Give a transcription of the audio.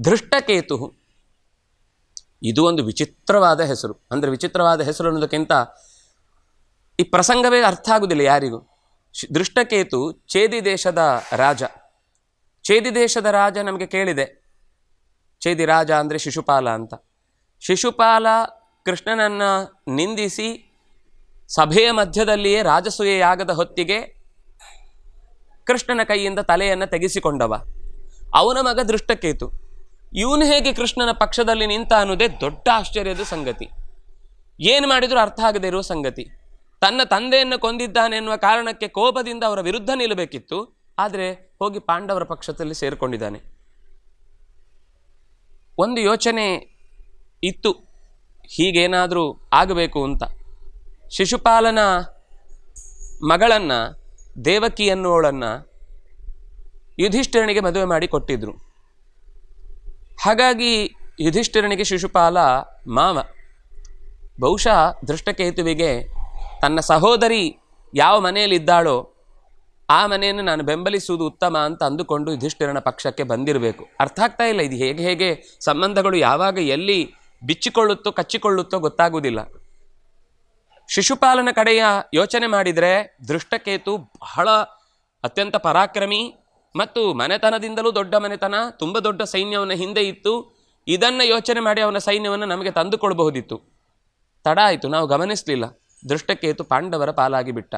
ಧೃಷ್ಟಕೇತು ಇದು ಒಂದು ವಿಚಿತ್ರವಾದ ಹೆಸರು. ಅಂದರೆ ವಿಚಿತ್ರವಾದ ಹೆಸರು ಅನ್ನೋದಕ್ಕಿಂತ ಈ ಪ್ರಸಂಗವೇ ಅರ್ಥ ಆಗುವುದಿಲ್ಲ ಯಾರಿಗೂ. ದೃಷ್ಟಕೇತು ಚೇದಿ ದೇಶದ ರಾಜ. ಚೇದಿ ದೇಶದ ರಾಜ ನಮಗೆ ಕೇಳಿದೆ. ಚೇದಿ ರಾಜ ಅಂದರೆ ಶಿಶುಪಾಲ ಅಂತ. ಶಿಶುಪಾಲ ಕೃಷ್ಣನನ್ನು ನಿಂದಿಸಿ ಸಭೆಯ ಮಧ್ಯದಲ್ಲಿಯೇ ರಾಜಸೂಯೆಯಾಗದ ಹೊತ್ತಿಗೆ ಕೃಷ್ಣನ ಕೈಯಿಂದ ತಲೆಯನ್ನು ತೆಗೆಸಿಕೊಂಡವ. ಅವನ ಮಗ ದೃಷ್ಟಕೇತು. ಇವನು ಹೇಗೆ ಕೃಷ್ಣನ ಪಕ್ಷದಲ್ಲಿ ನಿಂತ ಅನ್ನೋದೇ ದೊಡ್ಡ ಆಶ್ಚರ್ಯದ ಸಂಗತಿ. ಏನು ಮಾಡಿದರೂ ಅರ್ಥ ಆಗದೇ ಇರುವ ಸಂಗತಿ. ತನ್ನ ತಂದೆಯನ್ನು ಕೊಂದಿದ್ದಾನೆ ಎನ್ನುವ ಕಾರಣಕ್ಕೆ ಕೋಪದಿಂದ ಅವರ ವಿರುದ್ಧ ನಿಲ್ಲಬೇಕಿತ್ತು. ಆದರೆ ಹೋಗಿ ಪಾಂಡವರ ಪಕ್ಷದಲ್ಲಿ ಸೇರಿಕೊಂಡಿದ್ದಾನೆ. ಒಂದು ಯೋಚನೆ ಇತ್ತು. ಹೀಗೇನಾದರೂ ಆಗಬೇಕು ಅಂತ. ಶಿಶುಪಾಲನ ಮಗಳನ್ನು ದೇವಕಿ ಅನ್ನುವಳನ್ನು ಯುಧಿಷ್ಠಿರನಿಗೆ ಮದುವೆ ಮಾಡಿ ಕೊಟ್ಟಿದ್ರು. ಹಾಗಾಗಿ ಯುಧಿಷ್ಠಿರನಿಗೆ ಶಿಶುಪಾಲ ಮಾವ. ಬಹುಶಃ ದೃಷ್ಟಕೇತುವಿಗೆ ತನ್ನ ಸಹೋದರಿ ಯಾವ ಮನೆಯಲ್ಲಿದ್ದಾಳೋ ಆ ಮನೆಯನ್ನು ನಾನು ಬೆಂಬಲಿಸುವುದು ಉತ್ತಮ ಅಂತ ಅಂದುಕೊಂಡು ಯುಧಿಷ್ಠಿರನ ಪಕ್ಷಕ್ಕೆ ಬಂದಿರಬೇಕು. ಅರ್ಥ ಆಗ್ತಾ ಇಲ್ಲ, ಇದು ಹೇಗೆ ಹೇಗೆ ಸಂಬಂಧಗಳು ಯಾವಾಗ ಎಲ್ಲಿ ಬಿಚ್ಚಿಕೊಳ್ಳುತ್ತೋ, ಕಚ್ಚಿಕೊಳ್ಳುತ್ತೋ ಗೊತ್ತಾಗುವುದಿಲ್ಲ. ಶಿಶುಪಾಲನ ಕಡೆಯ ಯೋಚನೆ ಮಾಡಿದರೆ ದೃಷ್ಟಕೇತು ಬಹಳ ಅತ್ಯಂತ ಪರಾಕ್ರಮಿ ಮತ್ತು ಮನೆತನದಿಂದಲೂ ದೊಡ್ಡ ಮನೆತನ, ತುಂಬ ದೊಡ್ಡ ಸೈನ್ಯವನ್ನು ಹಿಂದೆ ಇತ್ತು. ಇದನ್ನು ಯೋಚನೆ ಮಾಡಿ ಅವನ ಸೈನ್ಯವನ್ನು ನಮಗೆ ತಂದುಕೊಳ್ಬಹುದಿತ್ತು ತಡ ಆಯಿತು, ನಾವು ಗಮನಿಸಲಿಲ್ಲ. ದೃಷ್ಟಕೇತು ಪಾಂಡವರ ಪಾಲಾಗಿ ಬಿಟ್ಟ